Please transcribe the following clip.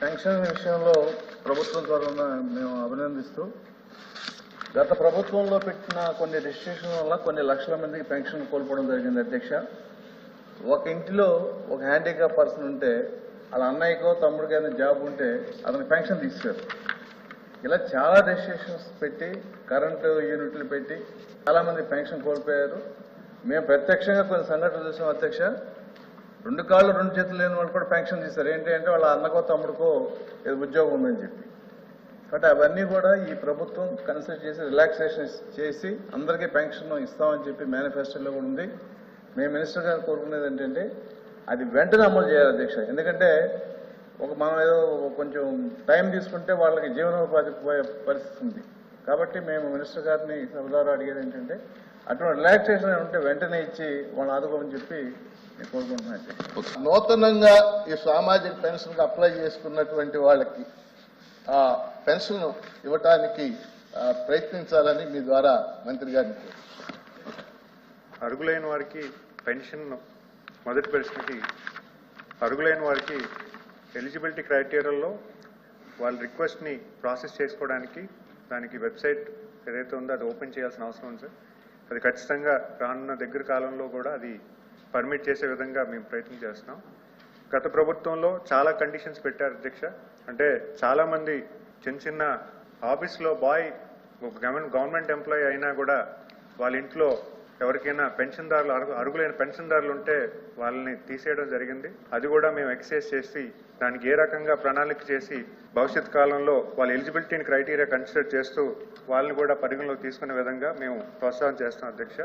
Pension విషయంలో ప్రభుత్వం తరఫున మేము అభినందిస్తూ గత ప్రభుత్వంలో పెట్టిన కొన్ని రిజిస్ట్రేషన్ వల్ల కొన్ని లక్షల మందికి పెన్షన్ కోల్పోవడం జరిగింది అధ్యక్ష. ఒక ఇంటిలో ఒక హ్యాండిక్యాప్ పర్సన్ ఉంటే వాళ్ళ అన్నయ్యకో తమ్ముడికి ఏదైనా జాబ్ ఉంటే అతనికి పెన్షన్ తీసుకోరు. ఇలా చాలా రిజిస్ట్రేషన్స్ పెట్టి కరెంటు యూనిట్లు పెట్టి చాలా మంది పెన్షన్ కోల్పోయారు. మేము ప్రత్యక్షంగా కొన్ని సంఘటనలు చూసాం అధ్యక్ష. రెండు కాళ్ళు రెండు చేతులు లేని వాళ్ళు కూడా పెన్షన్ తీస్తారు ఏంటి అంటే వాళ్ళ అన్నకో తమ్ముడికో ఏదో ఉద్యోగం ఉందని చెప్పి. కాబట్టి అవన్నీ కూడా ఈ ప్రభుత్వం కన్సిడర్ చేసి రిలాక్సేషన్ చేసి అందరికీ పెన్షన్ ఇస్తామని చెప్పి మేనిఫెస్టోలో కూడా ఉంది. మేము మినిస్టర్ గారు కోరుకునేది ఏంటంటే అది వెంటనే అమలు చేయాలి అధ్యక్ష. ఎందుకంటే ఒక మనం ఏదో కొంచెం టైం తీసుకుంటే వాళ్ళకి జీవనోపాధి పోయే పరిస్థితి ఉంది కాబట్టి మేము మినిస్టర్ గారిని సరదారా అడిగేది ఏంటంటే అటువంటి రిలాక్సేషన్ ఉంటే వెంటనే ఇచ్చి వాళ్ళని ఆదుకోమని చెప్పి నేను కోరుకుంటున్నాను. నూతనంగా ఈ సామాజిక పెన్షన్ అప్లై చేసుకున్నటువంటి వాళ్ళకి ఆ పెన్షన్ ఇవ్వటానికి ప్రయత్నించాలని మీ ద్వారా మంత్రి గారిని. అరుగులైన వారికి పెన్షన్ మొదటి ప్రశ్నకి అరుగులైన వారికి ఎలిజిబిలిటీ క్రైటీరియాలో వాళ్ళ రిక్వెస్ట్ని ప్రాసెస్ చేసుకోవడానికి దానికి వెబ్సైట్ ఏదైతే ఉందో అది ఓపెన్ చేయాల్సిన అవసరం ఉంది సార్. అది ఖచ్చితంగా రానున్న దగ్గర కాలంలో కూడా అది పర్మిట్ చేసే విధంగా మేము ప్రయత్నం చేస్తున్నాం. గత ప్రభుత్వంలో చాలా కండిషన్స్ పెట్టారు అధ్యక్ష. అంటే చాలామంది చిన్న చిన్న ఆఫీస్లో బాయ్ ఒక గవర్నమెంట్ ఎంప్లాయీ అయినా కూడా వాళ్ళ ఇంట్లో ఎవరికైనా పెన్షన్దారులు అరుగు అరుగులైన పెన్షన్దారులు ఉంటే వాళ్ళని తీసేయడం జరిగింది. అది కూడా మేము ఎక్సైజ్ చేసి దానికి ఏ రకంగా ప్రణాళిక చేసి భవిష్యత్ కాలంలో వాళ్ళ ఎలిజిబిలిటీని క్రైటీరియా కన్సిడర్ చేస్తూ వాళ్ళని కూడా పరిగణలోకి తీసుకునే విధంగా మేము ప్రోత్సాహం చేస్తాం అధ్యక్ష.